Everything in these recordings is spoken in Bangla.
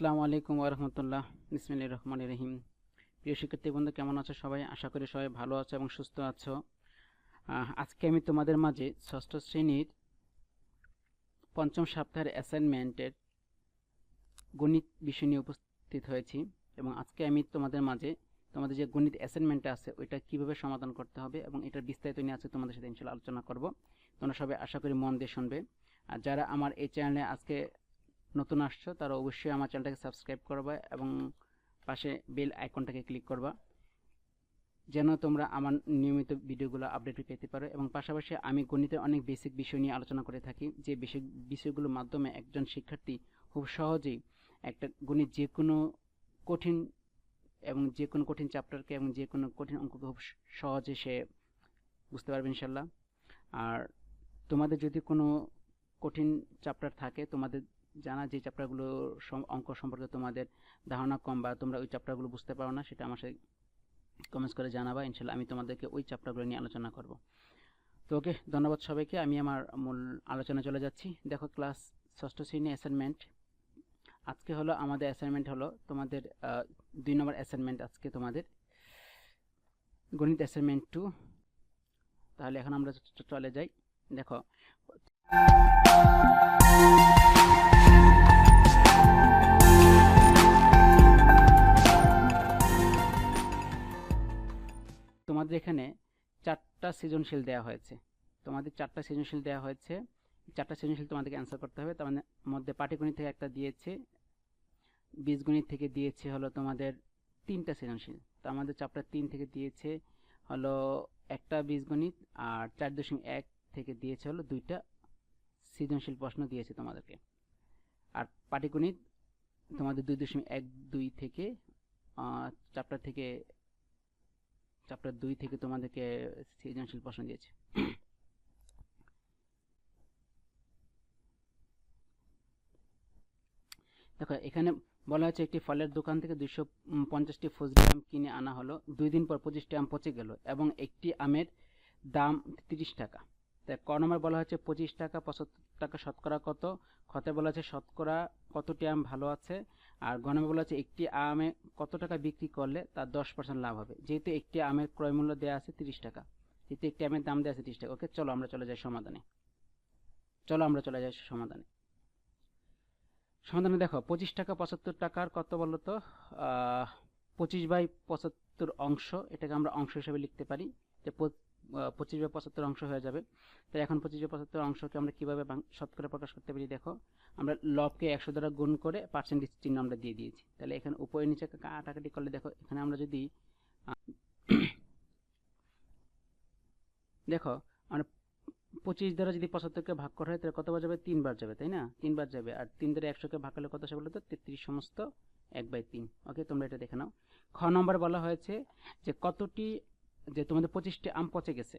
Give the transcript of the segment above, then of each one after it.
আসসালামু আলাইকুম ওরহমতুল্লাহ বিসমিল্লাহ রহমান রহিম। প্রিয় শিক্ষার্থী বন্ধু, কেমন আছো সবাই? আশা করি সবাই ভালো আছো এবং সুস্থ আছো। আজকে আমি তোমাদের মাঝে ষষ্ঠ শ্রেণির পঞ্চম সপ্তাহের অ্যাসাইনমেন্টের গণিত বিষয় নিয়ে উপস্থিত হয়েছি এবং আজকে আমি তোমাদের মাঝে, তোমাদের যে গণিত অ্যাসাইনমেন্টটা আছে, ওইটা কীভাবে সমাধান করতে হবে এবং এটার বিস্তারিত নিয়ে আছে তোমাদের সাথে ইনশাল্লাহ আলোচনা করব। তোমরা সবাই আশা করি মন দিয়ে শুনবে। আর যারা আমার এই চ্যানেলে আজকে নতুন আসছো তারা অবশ্যই আমার চ্যানেলটাকে সাবস্ক্রাইব করবা এবং পাশে বেল আইকনটাকে ক্লিক করবা, যেন তোমরা আমার নিয়মিত ভিডিওগুলো আপডেট পেতে পারো। এবং পাশাপাশি আমি গণিতের অনেক বেসিক বিষয় নিয়ে আলোচনা করে থাকি, যে বেসিক বিষয়গুলোর মাধ্যমে একজন শিক্ষার্থী খুব সহজেই একটা গণিত যে কোনো কঠিন এবং যে কোনো কঠিন চ্যাপ্টারকে এবং যে কোনো কঠিন অঙ্ককে খুব সহজে সে বুঝতে পারবে ইনশাল্লাহ আর তোমাদের যদি কোনো কঠিন চ্যাপ্টার থাকে, তোমাদের জানা যে চ্যাপ্টারগুলো অঙ্ক সম্পর্কে তোমাদের ধারণা কম বা তোমরা ওই চ্যাপ্টারগুলো বুঝতে পারো না, সেটা আমার সাথে কমেন্টস করে জানাবা। ইনশাল্লাহ আমি তোমাদেরকে ওই চ্যাপ্টারগুলো নিয়ে আলোচনা করব। তো ওকে, ধন্যবাদ সবাইকে। আমি আমার মূল আলোচনা চলে যাচ্ছি। দেখো ক্লাস ষষ্ঠ শ্রেণি অ্যাসাইনমেন্ট আজকে হলো, আমাদের অ্যাসাইনমেন্ট হলো তোমাদের দুই নম্বর অ্যাসাইনমেন্ট আজকে তোমাদের। গণিত অ্যাসাইনমেন্ট টু তাহলে এখন আমরা চলে যাই। দেখো। তোমাদের এখানে চারটা সৃজনশীল দেওয়া হয়েছে। তোমাদের চারটা সৃজনশীল দেওয়া হয়েছে। চারটা সৃজনশীল তোমাদেরকে অ্যান্সার করতে হবে। তার মানে মধ্যে পাটিগণিত থেকে একটা দিয়েছে, বীজগণিত থেকে দিয়েছে হলো তোমাদের তিনটা সৃজনশীল। তো আমাদের চ্যাপ্টার তিন থেকে দিয়েছে হলো একটা বীজগণিত আর চার দশমিক এক থেকে দিয়েছে হলো দুইটা সৃজনশীল প্রশ্ন দিয়েছে তোমাদেরকে। আর পাটিগণিত তোমাদের দুই দশমিক এক দুই থেকে চ্যাপ্টার থেকে চ্যাপ্টার দুই থেকে তোমাদেরকে সৃজনশীল প্রশ্ন দিয়েছে। দেখো, এখানে বলা হচ্ছে একটি ফলের দোকান থেকে দুইশো পঞ্চাশটি ফজলি আম কিনে আনা হলো। দুই দিন পর পঁচিশটি আম পচে গেল এবং একটি আমের দাম তিরিশ টাকা। তাই ক নম্বর বলা হচ্ছে পঁচিশ টাকা পঁচাত্তর টাকা শতকরা কত? খতে বলা হচ্ছে শতকরা কতটি আম ভালো আছে? আর গ নম্বর বলা হচ্ছে একটি আমে কত টাকা বিক্রি করলে তার দশ পার্সেন্ট লাভ হবে? যেহেতু একটি আমের ক্রয় মূল্য দেওয়া আছে তিরিশ টাকা। যেহেতু একটি আমের দাম দেওয়া আছে তিরিশ টাকা। ওকে, চলো আমরা চলে যাই সমাধানে। চলো আমরা চলে যাই সমাধানে। সমাধানে দেখো, পঁচিশ টাকা পঁচাত্তর টাকার কত বলো তো? পঁচিশ বাই পঁচাত্তর অংশ, এটাকে আমরা অংশ হিসেবে লিখতে পারি। যে পঁচিশ বাই পঁচাত্তর অংশ হয়ে যাবে। তাই এখন পঁচিশ বাই পঁচাত্তর অংশকে আমরা কীভাবে শতকরা প্রকাশ করতে পারি দেখো? আমরা লবকে একশো দ্বারা গুণ করে পার্সেন্টেজ চিহ্ন আমরা দিয়ে দিয়েছি। তাহলে এখানে উপরে নিচে কাটাকাটি করলে দেখো, এখানে আমরা যদি দেখো, আমরা পঁচিশ দ্বারা যদি পঁচাত্তরকে ভাগ করা হয়, তাহলে কতবার যাবে? তিনবার যাবে, তাই না? তিনবার যাবে। আর তিন দ্বারা একশোকে ভাগ করলে কত আসে বলো তো? তেত্রিশ সমস্ত এক বাই তিন। ওকে, তোমরা এটা দেখে নাও। খ নম্বর বলা হয়েছে যে কতটি যে তোমাদের পঁচিশটি আম পচে গেছে।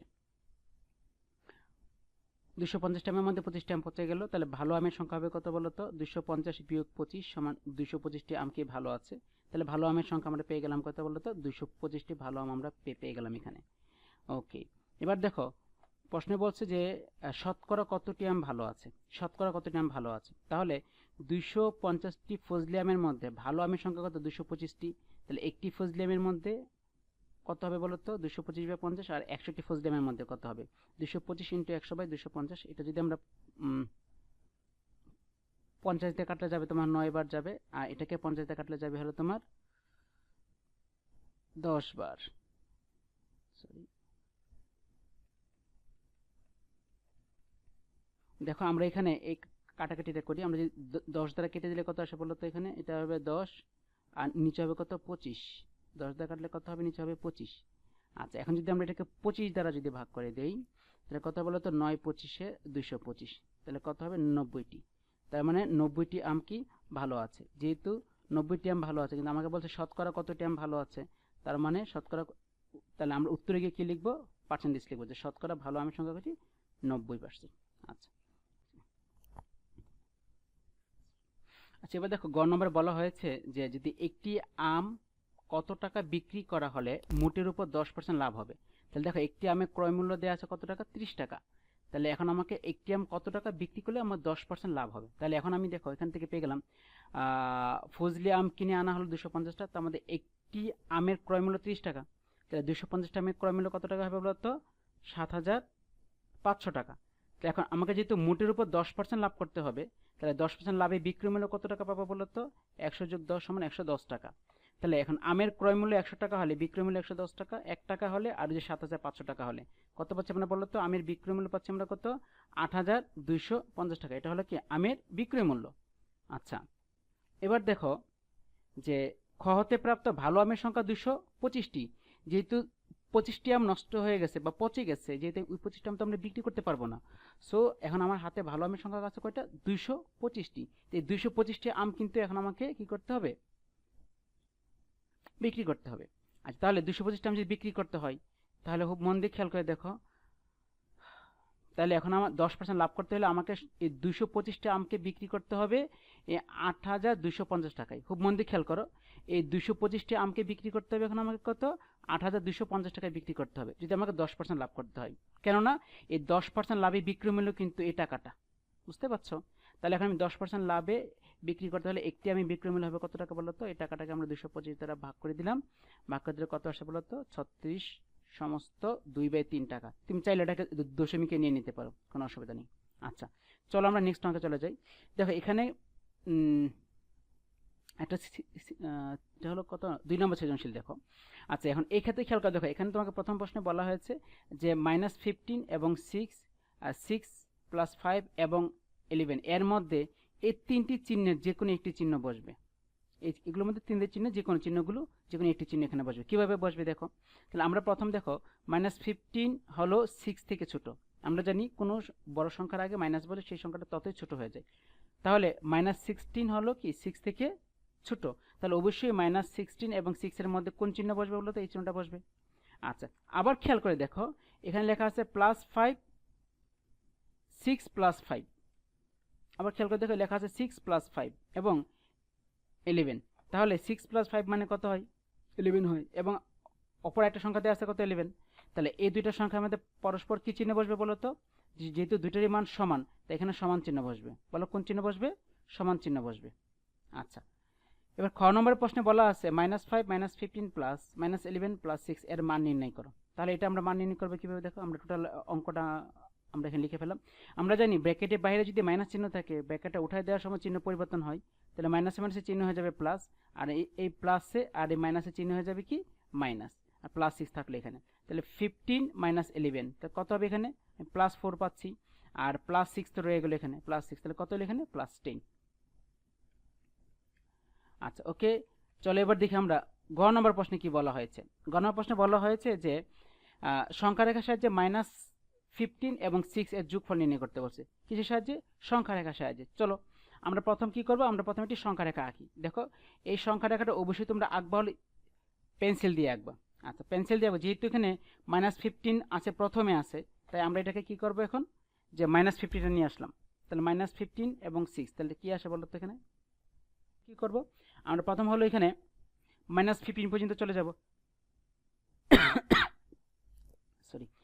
দুশো পঞ্চাশটি আমের মধ্যে পঁচিশটি আম পচে গেল। তাহলে ভালো আমের সংখ্যা হবে কত বলো তো? দুশো পঞ্চাশ বিয়োগ পঁচিশ সমান দুশো পঁচিশটি আম কি ভালো আছে? তাহলে ভালো আমের সংখ্যা আমরা পেয়ে গেলাম কত বলো তো? দুশো পঁচিশটি ভালো আম আমরা পেয়ে গেলাম এখানে। ওকে, এবার দেখো, প্রশ্নে বলছে যে শতকরা কতটি আম ভালো আছে? শতকরা কতটি আম ভালো আছে? তাহলে দুইশো পঞ্চাশটি ফজলি আমের মধ্যে ভালো আমের সংখ্যা কত? দুশো পঁচিশটি। তাহলে একটি ফজলি আমের মধ্যে কত হবে বলো তো দুশো পঁচিশ বাই পঞ্চাশ আর একশোটি ফজলি আমের মধ্যে কত হবে? দুশো পঁচিশ ইন্টু একশো বাই দুশো পঞ্চাশ, এটা যদি আমরা পঞ্চাশ দিয়ে কাটলে যাবে তোমার নয় বার যাবে, আর এটাকে পঞ্চাশ দিয়ে কাটলে যাবে হলো তোমার দশ বার। সরি দেখো, আমরা এখানে এই কাটাকাটিটা করি, আমরা যদি দশ দ্বারা কেটে দিলে কত আসে বলো তো এখানে? এটা হবে দশ, আর নিচে হবে কত? পঁচিশ। দশ দ্বারা কাটলে কত হবে? নিচে হবে পঁচিশ। আচ্ছা এখন যদি আমরা এটাকে পঁচিশ দ্বারা যদি ভাগ করে দেই, তাহলে কত বলো তো নয় পঁচিশে দুইশো পঁচিশ। তাহলে কত হবে? নব্বইটি। তার মানে নব্বইটি আম কি? ভালো আছে। যেহেতু নব্বইটি আম ভালো আছে, কিন্তু আমাকে বলছে শতকরা কতটি আম ভালো আছে? তার মানে শতকরা তাহলে আমরা উত্তরে গিয়ে কি লিখব? পার্সেন্টেজ লিখব যে শতকরা ভালো আমের সংখ্যা কত নব্বই পার্সেন্ট আচ্ছা। আচ্ছা এবার দেখো, গ নম্বরে বলা হয়েছে যে যদি একটি আম কত টাকা বিক্রি করা হলে মোটের উপর দশ পার্সেন্ট লাভ হবে? তাহলে দেখো, একটি আমের ক্রয় মূল্য দেওয়া আছে কত টাকা? ত্রিশ টাকা। তাহলে এখন আমাকে একটি আম কত টাকা বিক্রি করলে আমার দশ পার্সেন্ট লাভ হবে? তাহলে এখন আমি দেখো, এখান থেকে পেয়ে গেলাম ফজলি আম কিনে আনা হলো দুশো পঞ্চাশটা, তার মধ্যে একটি আমের ক্রয় মূল্য তিরিশ টাকা। তাহলে দুশো পঞ্চাশটা আমের ক্রয় মূল্য কত টাকা হবে বলতো? সাত হাজার পাঁচশো টাকা। তো এখন আমাকে যেহেতু মোটের উপর দশ পার্সেন্ট লাভ করতে হবে, তাহলে দশ পার্সেন্ট লাভে বিক্রয় মূল্য কত টাকা পাবো বলতো? একশো যোগ দশ সমান একশো দশ টাকা। তাহলে এখন আমের ক্রয় মূল্য একশো টাকা হলে, বিক্রয় মূল্য একশো দশ টাকা, এক টাকা হলে, আর যে সাত হাজার পাঁচশো টাকা হলে। কত পাচ্ছি আমরা বলো তো? আমের বিক্রয় মূল্য পাচ্ছি আমরা কত? আট হাজার দুইশো পঞ্চাশ টাকা। এটা হলো কি? আমের বিক্রয় মূল্য। আচ্ছা এবার দেখো যে খ হতে প্রাপ্ত ভালো আমের সংখ্যা দুশো পঁচিশটি। যেহেতু পঁচিশটি আম নষ্ট হয়ে গেছে বা পচে গেছে, যেহেতু ওই পঁচিশটি আম তো আমরা বিক্রি করতে পারব না। সো এখন আমার হাতে ভালো আমের সংখ্যা আছে কয়টা? দুইশো পঁচিশটি। এই দুইশো পঁচিশটি আম কিন্তু এখন আমাকে কি করতে হবে? বিক্রি করতে হবে। আচ্ছা তাহলে দুশো পঁচিশটা আম যদি বিক্রি করতে হয়, তাহলে খুব মন দিয়ে খেয়াল করে দেখো। তাহলে এখন আমার দশ পার্সেন্ট লাভ করতে হলে আমাকে এই দুশো পঁচিশটা আমকে বিক্রি করতে হবে, এই আট হাজার দুশো পঞ্চাশ টাকায়। খুব মন দিয়ে খেয়াল করো। এই দুশো পঁচিশটি আমকে বিক্রি করতে হবে এখন আমাকে কত? আট হাজার দুশো পঞ্চাশ টাকায় বিক্রি করতে হবে, যদি আমাকে দশ পার্সেন্ট লাভ করতে হয়। কেননা, এই দশ পার্সেন্ট লাভে বিক্রয় মূল্য কিন্তু এই টাকাটা। বুঝতে পারছ? তাহলে এখন আমি দশ পার্সেন্ট লাভে বিক্রি করতে হলে একটি আমি বিক্রয় মূল্য হবে কত টাকা বলো তো এই টাকাটাকে আমরা দুশো পঁচিশ দ্বারা ভাগ করে দিলাম। ভাগ করে দিলে কত আসে বলো তো ছত্রিশ সমস্ত দুই বাই তিন টাকা। তুমি চাইলে এটাকে দশমিকে নিয়ে নিতে পারো, কোনো অসুবিধা নেই। আচ্ছা চলো আমরা নেক্সট অঙ্কে চলে যাই। দেখো এখানে একটা এটা হলো কত? দুই নম্বর সৃজনশীল দেখো। আচ্ছা এখন এই ক্ষেত্রে খেয়াল করে দেখো, এখানে তোমাকে প্রথম প্রশ্নে বলা হয়েছে যে মাইনাস ফিফটিন এবং সিক্স সিক্স প্লাস ফাইভ এবং ইলেভেন এর মধ্যে এই তিনটি চিহ্নের যে কোনো একটি চিহ্ন বসবে। এই এগুলোর মধ্যে তিনটে চিহ্ন যে কোনো চিহ্নগুলো যে কোনো একটি চিহ্ন এখানে বসবে। কীভাবে বসবে দেখো? তাহলে আমরা প্রথম দেখো মাইনাস ফিফটিন হলো সিক্স থেকে ছোট। আমরা জানি কোনো বড় সংখ্যার আগে মাইনাস বলে সেই সংখ্যাটা ততই ছোট হয়ে যায়। তাহলে মাইনাস সিক্সটিন হলো কি? সিক্স থেকে ছোট। তাহলে অবশ্যই মাইনাস সিক্সটিন এবং সিক্সের মধ্যে কোন চিহ্ন বসবে বলো তো এই চিহ্নটা বসবে। আচ্ছা আবার খেয়াল করে দেখো, এখানে লেখা আছে plus five six plus five আবার খেয়াল করে দেখো লেখা আছে সিক্স প্লাস ফাইভ এবং ইলেভেন তাহলে সিক্স প্লাস ফাইভ মানে কত হয়? ইলেভেন হয়। এবং অপর একটা সংখ্যাতে আছে কত? ইলেভেন তাহলে এই দুইটা সংখ্যার মধ্যে পরস্পর কী চিহ্ন বসবে বলো তো? যেহেতু দুইটারই মান সমান তাই এখানে সমান চিহ্ন বসবে। বলো কোন চিহ্ন বসবে? সমান চিহ্ন বসবে। আচ্ছা। এবার খ নম্বরের প্রশ্নে বলা আছে minus five minus fifteen plus minus eleven plus six এর মান নির্ণয় করো। তাহলে এটা আমরা মান নির্ণয় করব কীভাবে? দেখো আমরা টোটাল অঙ্কটা আমরা এখানে লিখে ফেলাম আমরা জানি ব্র্যাকেটের বাইরে যদি মাইনাস চিহ্ন থাকে, ব্র্যাকেটটা উঠায় দেওয়ার সময় চিহ্ন পরিবর্তন হয়। তাহলে মাইনাসে মাইনাসে চিহ্ন হয়ে যাবে প্লাস আর এই প্লাসে আর এই মাইনাসে চিহ্ন হয়ে যাবে কি? মাইনাস আর প্লাস সিক্স থাকলে এখানে। তাহলে ফিফটিন মাইনাস ইলেভেন তা কত হবে এখানে? প্লাস ফোর পাচ্ছি, আর প্লাস সিক্স তো রয়ে গেলো এখানে প্লাস সিক্স তাহলে কত হলো এখানে? প্লাস টেন আচ্ছা ওকে চলো এবার দেখি আমরা গ নম্বর প্রশ্নে কি বলা হয়েছে। গ নম্বর প্রশ্নে বলা হয়েছে যে সংখ্যা রেখার সাহায্যে মাইনাস ফিফটিন এবং সিক্স এর যোগফল নির্ণয় করতে বলছে। কিসের সাহায্যে? সংখ্যা রেখার সাহায্যে। চলো, আমরা প্রথম কি করব? আমরা প্রথমে একটি সংখ্যা রেখা আঁকি। দেখো, এই সংখ্যা রেখাটা অবশ্যই তোমরা আঁকবা হলে পেন্সিল দিয়ে আঁকবা। আচ্ছা পেন্সিল দিয়ে আঁকবো। যেহেতু এখানে মাইনাস ফিফটিন আছে, প্রথমে আছে, তাই আমরা এটাকে কি করব এখন? যে মাইনাস ফিফটিনটা নিয়ে আসলাম। তাহলে মাইনাস ফিফটিন এবং সিক্স তাহলে কী আসে বলো তো এখানে? কী করব? আমরা প্রথম হলো এখানে মাইনাস ফিফটিন পর্যন্ত চলে যাব। সরি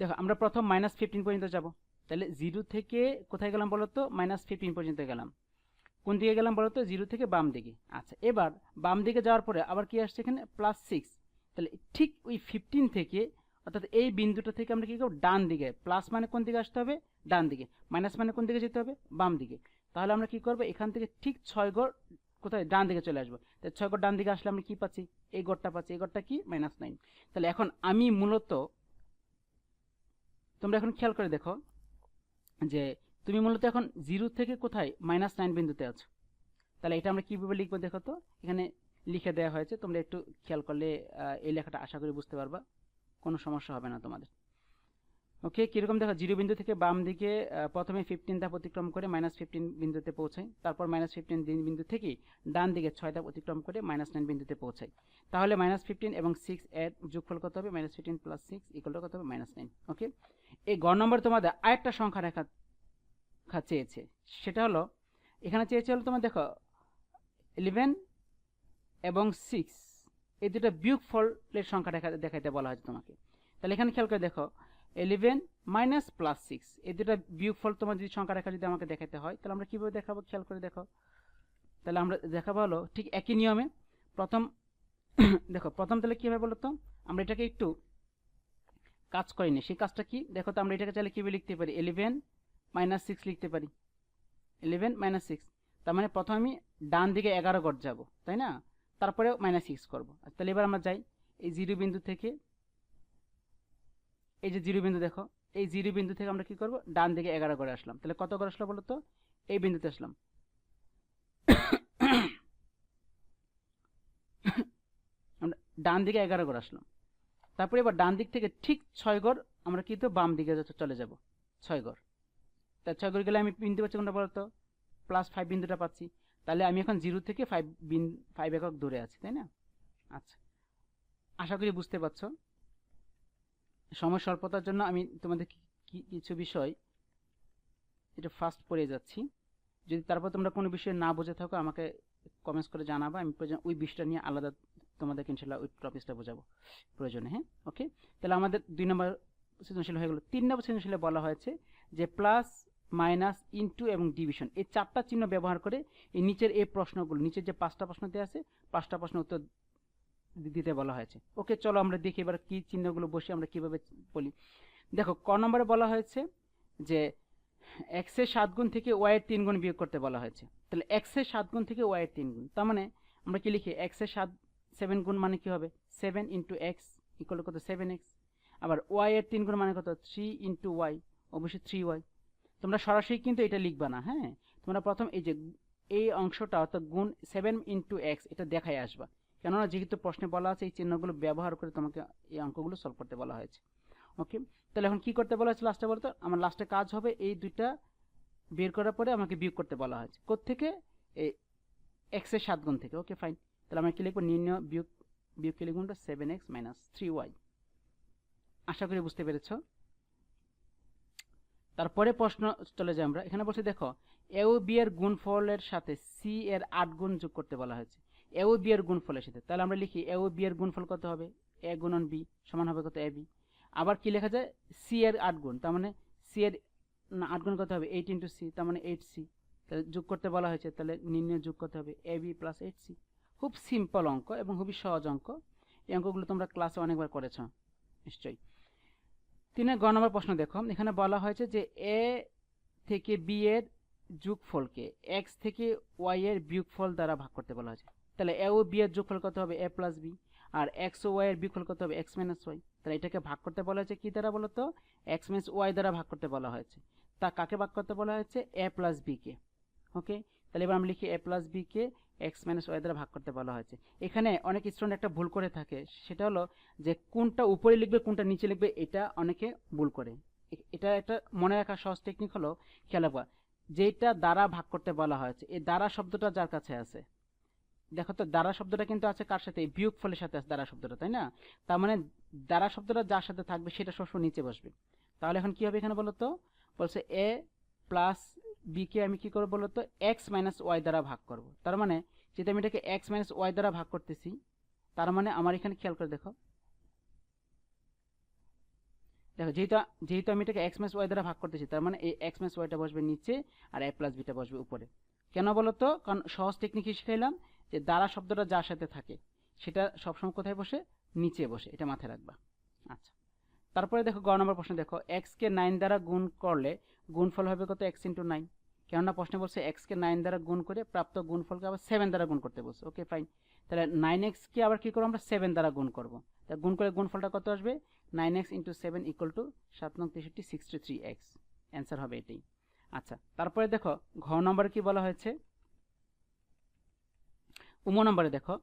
দেখো, আমরা প্রথম মাইনাস ফিফটিন পর্যন্ত যাব। তাহলে জিরো থেকে কোথায় গেলাম বলো তো? মাইনাস ফিফটিন পর্যন্ত গেলাম। কোন দিকে গেলাম বলো তো? জিরো থেকে বাম দিকে। আচ্ছা এবার বাম দিকে যাওয়ার পরে আবার কি আসছে এখানে? প্লাস সিক্স তাহলে ঠিক ওই ফিফটিন থেকে, অর্থাৎ এই বিন্দুটা থেকে আমরা কি করব? ডান দিকে। প্লাস মানে কোন দিকে আসতে হবে? ডান দিকে। মাইনাস মানে কোন দিকে যেতে হবে? বাম দিকে। তাহলে আমরা কি করব? এখান থেকে ঠিক ছয় গড় কোথায়? ডান দিকে চলে আসব। তাহলে ছয় গড় ডান দিকে আসলে আমরা কি পাচ্ছি? এই গড়টা পাচ্ছি। এই গড়টা কি? মাইনাস নাইন তাহলে এখন আমি মূলত তোমরা এখন খেয়াল করে দেখো যে তুমি মূলত এখন জিরো থেকে কোথায় মাইনাস নাইন বিন্দুতে আছো। তাহলে এটা আমরা কীভাবে লিখব দেখো তো? এখানে লিখে দেওয়া হয়েছে, তোমরা একটু খেয়াল করলে এই লেখাটা আশা করি বুঝতে পারবা। কোনো সমস্যা হবে না তোমাদের। ওকে কীরকম দেখো, জিরো বিন্দু থেকে বাম দিকে প্রথমে ফিফটিন ধাপ অতিক্রম করে মাইনাস ফিফটিন বিন্দুতে পৌঁছায় তারপর মাইনাস ফিফটিন বিন্দু থেকে ডান দিকে ছয় ধাপ অতিক্রম করে মাইনাস নাইন বিন্দুতে পৌঁছায় তাহলে মাইনাস ফিফটিন এবং সিক্স এর যোগফল কত হবে? Minus fifteen plus six equal কত হবে? মাইনাস নাইন ওকে এই গড় নম্বরে তোমাদের আরেকটা সংখ্যা রেখা খা চেয়েছে। সেটা হলো, এখানে চেয়েছে হলো তোমার দেখো ইলেভেন এবং সিক্স এই দুটো বিয়োগ ফলের সংখ্যা দেখা, দেখাইতে বলা হয়েছে তোমাকে। তাহলে এখানে খেয়াল করে দেখো ইলেভেন মাইনাস প্লাস সিক্স এই দুটো বিয়োগ ফল তোমার যদি সংখ্যা রেখা যদি আমাকে দেখাতে হয়, তাহলে আমরা কীভাবে দেখাবো? খেয়াল করে দেখো। তাহলে আমরা দেখাবো হলো ঠিক একই নিয়মে। প্রথম, দেখো, প্রথম তাহলে কীভাবে বলো তো আমরা এটাকে একটু কাজ করেনি। সেই কাজটা কি? দেখো তো আমরা এটাকে চাইলে কীভাবে লিখতে পারি? ইলেভেন মাইনাস সিক্স লিখতে পারি। ইলেভেন মাইনাস সিক্স তার মানে প্রথমে আমি ডান দিকে এগারো গড় যাব, তাই না? তারপরে মাইনাস সিক্স করব। তাহলে এবার আমরা যাই এই জিরো বিন্দু থেকে, এই যে জিরো বিন্দু দেখো, এই জিরো বিন্দু থেকে আমরা কি করব? ডান দিকে এগারো করে আসলাম। তাহলে কত করে আসলো বলো তো এই বিন্দুতে আসলাম। আমরা ডান দিকে এগারো করে আসলাম। তারপরে এবার ডান দিক থেকে ঠিক ছয় গড়, আমরা কিন্তু বাম দিকে চলে যাব, ছয় গড়। তা ছয় গড় গেলে আমি বিন্দু পাচ্ছি কোনটা বলতো? প্লাস ফাইভ বিন্দুটা পাচ্ছি। তাহলে আমি এখন জিরো থেকে ফাইভ বিন ফাইভ একক দূরে আছি, তাই না? আচ্ছা। আশা করি বুঝতে পারছ। সময় স্বল্পতার জন্য আমি তোমাদের কিছু বিষয় এটা ফার্স্ট পড়ে যাচ্ছি। যদি তারপর তোমরা কোনো বিষয়ে না বুঝে থাকো, আমাকে কমেন্টস করে জানাবা। আমি ওই বিষয়টা নিয়ে আলাদা তোমাদেরকে ইনশাল্লাহ ওই টপিকসটা বোঝাবো। প্রয়োজনে হ্যাঁ? ওকে তাহলে আমাদের দুই নম্বর সৃজনশীল হয়ে গেলো। তিন নম্বর সৃজনশীলে বলা হয়েছে যে প্লাস মাইনাস ইনটু এবং ডিভিশন এই চারটা চিহ্ন ব্যবহার করে এই নিচের এই প্রশ্নগুলো, নিচের যে পাঁচটা প্রশ্ন দেওয়া আছে, পাঁচটা প্রশ্ন উত্তর দিতে বলা হয়েছে। ওকে চলো আমরা দেখি এবার কি চিহ্নগুলো বসে আমরা কীভাবে বলি। দেখো, ক নম্বরে বলা হয়েছে যে এক্সের সাত গুণ থেকে ওয়াইয়ের তিন গুণ বিয়োগ করতে বলা হয়েছে। তাহলে এক্সের সাত গুণ থেকে ওয়াইয়ের তিন গুণ, তার মানে আমরা কি লিখি? এক্সের সাত সেভেন গুণ মানে কি হবে? সেভেন ইন্টু এক্স ইকুয়াল কত? সেভেন এক্স আবার ওয়াই এর তিন গুণ মানে কত? থ্রি ইন্টু ওয়াই অবশ্যই থ্রি ওয়াই তোমরা সরাসরি কিন্তু এটা লিখবা না হ্যাঁ? তোমরা প্রথম এই যে এই অংশটা অর্থাৎ গুণ সেভেন ইন্টু এক্স এটা দেখাই আসবা। কেননা যেহেতু প্রশ্নে বলা আছে, এই চিহ্নগুলো ব্যবহার করে তোমাকে এই অঙ্কগুলো সলভ করতে বলা হয়েছে। ওকে তাহলে এখন কি করতে বলা হয়েছে লাস্টে বলতো? আমার লাস্টে কাজ হবে, এই দুইটা বের করার পরে আমাকে বিয়োগ করতে বলা হয়েছে। কোত্থেকে? এই এক্সের সাত গুণ থেকে। ওকে ফাইন তাহলে আমরা কি লিখব নির্ণয় বিয়োগ বিয়োগ কি লিখব seven X minus three Y আশা করি বুঝতে পেরেছ তারপরে প্রশ্ন চলে যাই আমরা এখানে বলছি দেখো এ ও বি এর গুণফলের সাথে সি এর আট গুণ যোগ করতে বলা হয়েছে এ ও বি এর গুণফলের সাথে তাহলে আমরা লিখি এ ও বি এর গুণফল কত হবে এ গুণন বি সমান হবে কত এ বি আবার কি লেখা যায়? সি এর আট গুণ তার মানে সি এর আট গুণ কত হবে? এইট ইন্টু সি তার মানে এইট সি তাহলে যোগ করতে বলা হয়েছে, তাহলে নির্ণয় যোগ করতে হবে A B plus eight C খুব সিম্পল অঙ্ক এবং খুবই সহজ অঙ্ক। এই অঙ্কগুলো তোমরা ক্লাসে অনেকবার করেছ, নিশ্চয়ই। তিনের গ নম্বর প্রশ্ন দেখো। এখানে বলা হয়েছে যে এ থেকে বি এর যোগফলকে এক্স থেকে ওয়াই এর বিয়োগফল দ্বারা ভাগ করতে বলা হয়েছে। তাহলে এ ও বি এর যোগফল কত হবে? এ প্লাস বি আর এক্স ও ওয়াই এর বিয়োগফল কত হবে? এক্স মাইনাস ওয়াই তাহলে এটাকে ভাগ করতে বলা হয়েছে কী দ্বারা বলো তো এক্স মাইনাস ওয়াই দ্বারা ভাগ করতে বলা হয়েছে। তা কাকে ভাগ করতে বলা হয়েছে? এ প্লাস বি কে। ওকে তাহলে এবার আমি লিখি এ প্লাস বি কে এক্স মাইনাস ওয়াই দ্বারা ভাগ করতে বলা হয়েছে। এখানে অনেক স্টুডেন্ট একটা ভুল করে থাকে। সেটা হলো যে কোনটা উপরে লিখবে, কোনটা নিচে লিখবে, এটা অনেকে ভুল করে। এটা একটা মনে রাখার সহজ টেকনিক হলো, খেয়াল রাখবা যেটা দ্বারা ভাগ করতে বলা হয়েছে, এই দ্বারা শব্দটা যার কাছে আছে। দেখো তো, দ্বারা শব্দটা কিন্তু আছে কার সাথে? বিয়োগ ফলের সাথে আছে দ্বারা শব্দটা, তাই না? তার মানে দ্বারা শব্দটা যার সাথে থাকবে, সেটা সবসময় নিচে বসবে। তাহলে এখন কি হবে এখানে বলো তো বলছে এ প্লাস বি কে আমি কি করব বলতো? এক্স মাইনাস ওয়াই দ্বারা ভাগ করব। তার মানে যেহেতু আমি এটাকে এক্স মাইনাস ওয়াই দ্বারা ভাগ করতেছি, তার মানে আমার এখানে খেয়াল করে দেখো। দেখো, যেহেতু যেহেতু আমি এটাকে এক্স মাইনাস ওয়াই দ্বারা ভাগ করতেছি, তার মানে এই এক্স মাইনাস ওয়াইটা বসবে নিচে আর এ প্লাস বিটা বসবে উপরে। কেন বলতো? কারণ সহজ টেকনিক শিখাইলাম? যে দ্বারা শব্দটা যার সাথে থাকে, সেটা সবসময় কোথায় বসে? নিচে বসে। এটা মাথায় রাখবা। আচ্ছা। তারপরে দেখো, গ নম্বর প্রশ্ন দেখো এক্স কে নাইন দ্বারা গুণ করলে গুণফল হবে কত? এক্স ইন্টু নাইন কেননা প্রশ্নে বলছে এক্স কে নাইন দ্বারা গুণ করে প্রাপ্ত গুণফলকে আবার সেভেন দ্বারা গুণ করতে বলছে। ওকে ফাইন তাহলে নাইন এক্সকে আবার কী করব আমরা? সেভেন দ্বারা গুণ করব। তা গুণ করে গুণফলটা কত আসবে? Nine X into seven equal to সাত নং তেষট্টি সিক্সটি থ্রি এক্স অ্যান্সার হবে এটাই। আচ্ছা তারপরে দেখো, ঘ নম্বরে কি বলা হয়েছে? উম নম্বরে দেখো।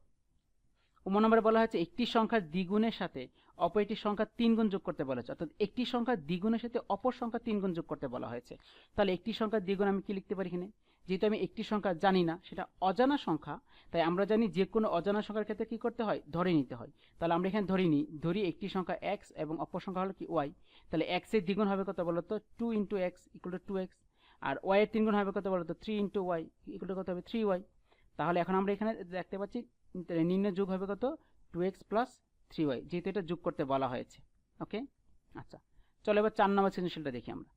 উম নম্বরে বলা হয়েছে একটি সংখ্যার দ্বিগুণের সাথে অপর একটি সংখ্যা তিন গুণ যোগ করতে বলা হয়েছে অর্থাৎ একটি সংখ্যা দ্বিগুণের সাথে অপর সংখ্যা তিন গুণ যোগ করতে বলা হয়েছে। তাহলে একটি সংখ্যা দ্বিগুণ আমি কি লিখতে পারি এখানে? যেহেতু আমি একটি সংখ্যা জানি না, সেটা অজানা সংখ্যা, তাই আমরা জানি যে কোনো অজানা সংখ্যার ক্ষেত্রে কি করতে হয়? ধরে নিতে হয়। তাহলে আমরা এখানে ধরি নিই, ধরি একটি সংখ্যা এক্স এবং অপর সংখ্যা হলো কি ওয়াই তাহলে এক্সের দ্বিগুণ হবে কত বলতো? Two into X equal to two X R Y এর তিনগুণ হবে কত বলতো? Three into Y equal to কত হবে? থ্রি ওয়াই তাহলে এখন আমরা এখানে দেখতে পাচ্ছি নিম্ন যোগ হবে কত? Two X plus three Y যেহেতু এটা যোগ করতে বলা হয়েছে। ওকে আচ্ছা চলো এবার চার নম্বর সৃজনশীলটা দেখি আমরা।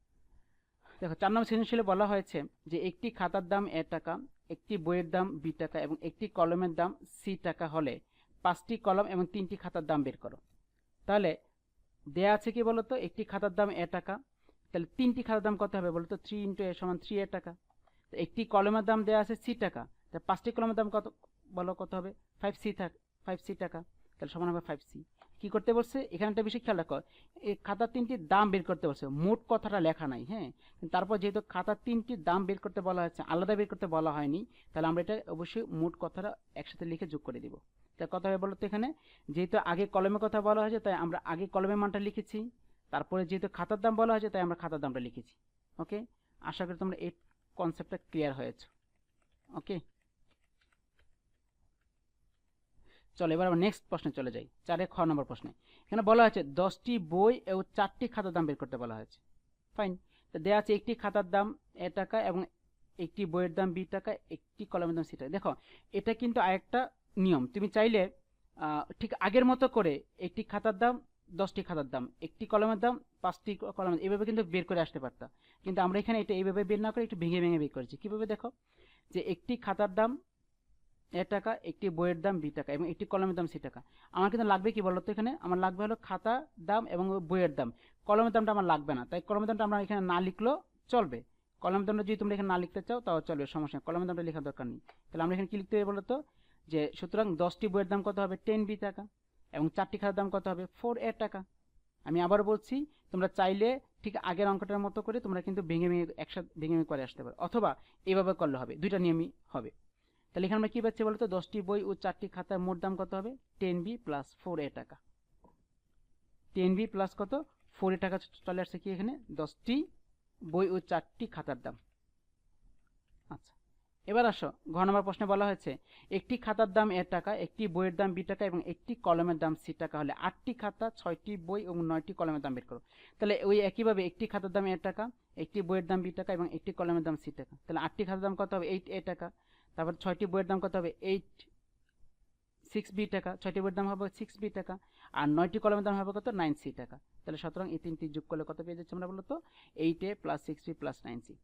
দেখো, চার নম্বর সৃজনশীলে বলা হয়েছে যে একটি খাতার দাম এক টাকা, একটি বইয়ের দাম বি টাকা এবং একটি কলমের দাম সি টাকা হলে পাঁচটি কলম এবং তিনটি খাতার দাম বের করো। তাহলে দেয়া আছে কি বলতো? একটি খাতার দাম এ টাকা, তাহলে তিনটি খাতার দাম কত হবে বলতো? থ্রি ইন্টু এ সমান থ্রি এ টাকা। একটি কলমের দাম দেওয়া আছে সি টাকা, তা পাঁচটি কলমের দাম কত, বলো কত হবে? ফাইভ সি থাক ফাইভ সি টাকা। তাহলে সমান হবে ফাইভ সি কী করতে বলছে? এখানে একটা বিষয় খেয়াল রাখো। এই খাতার তিনটির দাম বের করতে বলছে। মোট কথাটা লেখা নাই হ্যাঁ? তারপর যেহেতু খাতার তিনটির দাম বের করতে বলা হয়েছে, আলাদা বের করতে বলা হয়নি, তাহলে আমরা এটা অবশ্যই মোট কথাটা একসাথে লিখে যোগ করে দিব। তাই কথা হবে বলতো এখানে? যেহেতু আগে কলমের কথা বলা হয়েছে, তাই আমরা আগে কলমের মানটা লিখেছি, তারপরে যেহেতু খাতার দাম বলা হয়েছে, তাই আমরা খাতার দামটা লিখেছি। ওকে? আশা করি তোমরা এই কনসেপ্টটা ক্লিয়ার হয়েছে। ওকে? চলো, এবার আমরা নেক্সট প্রশ্নে চলে যাই। চারে খ নম্বর প্রশ্নে। এখানে বলা হয়েছে, দশটি বই এবং চারটি খাতার দাম বের করতে বলা হয়েছে। ফাইন তো দেওয়া আছে একটি খাতার দাম এ টাকা এবং একটি বইয়ের দাম বি টাকা, একটি কলমের দাম সি টাকা। দেখো, এটা কিন্তু আরেকটা নিয়ম। তুমি চাইলে ঠিক আগের মতো করে একটি খাতার দাম, দশটি খাতার দাম, একটি কলমের দাম, পাঁচটি কলমের এইভাবে কিন্তু বের করে আসতে পারতা। কিন্তু আমরা এখানে এটা এইভাবে বের না করে একটু ভেঙে ভেঙে বের করেছি। কীভাবে দেখো? যে একটি খাতার দাম এ টাকা, একটি বইয়ের দাম বি টাকা এবং একটি কলমের দাম সি টাকা। আমার কিন্তু লাগবে কি বলতো এখানে? আমার লাগবে হলো খাতা, দাম এবং বইয়ের দাম। কলমের দামটা আমার লাগবে না। তাই কলমের দামটা আমরা এখানে না লিখলেও চলবে। কলমের দামটা যদি তোমরা এখানে না লিখতে চাও, তাও চলবে, সমস্যা কলমের দামটা লেখার দরকার নেই। তাহলে আমরা এখানে কি লিখতে হবে বলতো? যে সুতরাং দশটি বইয়ের দাম কত হবে? টেন বি টাকা এবং চারটি খাতার দাম কত হবে? ফোর এ টাকা। আমি আবার বলছি, তোমরা চাইলে ঠিক আগের অঙ্কটার মতো করে তোমরা কিন্তু ভেঙে ভেঙে একসাথে ভেঙে ভেঙে করে আসতে পারো। অথবা এভাবে করলে হবে। দুইটা নিয়মই হবে। তাহলে এখানে আমরা কী পাচ্ছি বলতো? দশটি বই ও চারটি খাতার মোট দাম কত হবে? Ten B plus four A টাকা। টেন বি প্লাস কত? ফোর এ টাকা চলে আসছে কি এখানে? দশটি বই ও চারটি খাতার দাম। আচ্ছা এবার আসো, ঘ নম্বর প্রশ্নে বলা হয়েছে, একটি খাতার দাম এ টাকা, একটি বইয়ের দাম বি টাকা এবং একটি কলমের দাম সি টাকা হলে আটটি খাতা, ছয়টি বই এবং নয়টি কলমের দাম বের করো। তাহলে ওই একইভাবে একটি খাতার দাম এ টাকা, একটি বইয়ের দাম বি টাকা এবং একটি কলমের দাম সি টাকা। তাহলে আটটি খাতার দাম কত হবে? এইট এ টাকা। তারপর ছয়টি বইয়ের দাম কত হবে? এইট সিক্স বি টাকা। ছয়টি বইয়ের দাম হবে সিক্স বি টাকা। আর নয়টি কলমের দাম হবে কত? নাইন সি টাকা। তাহলে সুতরাং এই তিনটি যোগ করলে কত পেয়ে যাচ্ছে আমরা বলতো eight A plus six B plus nine C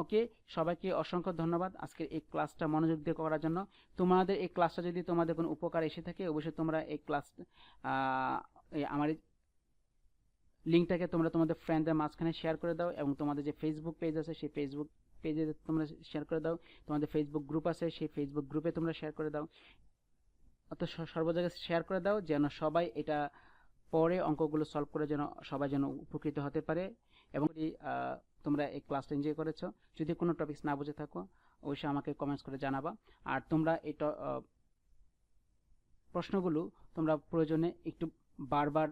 okay সবাইকে অসংখ্য ধন্যবাদ আজকের এই ক্লাসটা মনোযোগ দিয়ে করার জন্য। তোমাদের এই ক্লাসটা যদি তোমাদের কোনো উপকার এসে থাকে, অবশ্যই তোমরা এই ক্লাস আমার লিঙ্কটাকে তোমরা তোমাদের ফ্রেন্ডদের মাঝখানে শেয়ার করে দাও এবং তোমাদের যে ফেসবুক পেজ আছে, সেই ফেসবুক পেজে তোমরা শেয়ার করে দাও। তোমাদের ফেসবুক গ্রুপ আছে, সেই ফেসবুক গ্রুপে তোমরা শেয়ার করে দাও। অত সর্ব জায়গায় শেয়ার করে দাও, যেন সবাই এটা পরে অঙ্কগুলো সলভ করে যেন সবাই যেন উপকৃত হতে পারে। এবং তোমরা এই ক্লাসটা এনজয় করেছ, যদি কোনো টপিক্স না বুঝে থাকো, অবশ্যই আমাকে কমেন্টস করে জানাবা। আর তোমরা এই প্রশ্নগুলো তোমরা প্রয়োজনে একটু বারবার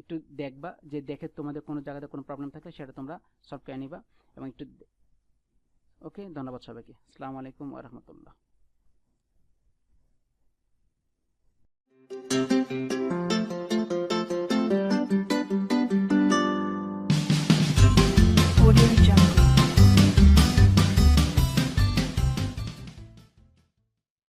একটু দেখবা, যে দেখে তোমাদের কোনো জায়গাতে কোনো প্রবলেম থাকলে সেটা তোমরা সলভ করে নিবা। এবং একটু ওকে ধন্যবাদ সবাইকে। আসসালামু আলাইকুম ওরহমতুল্লাহ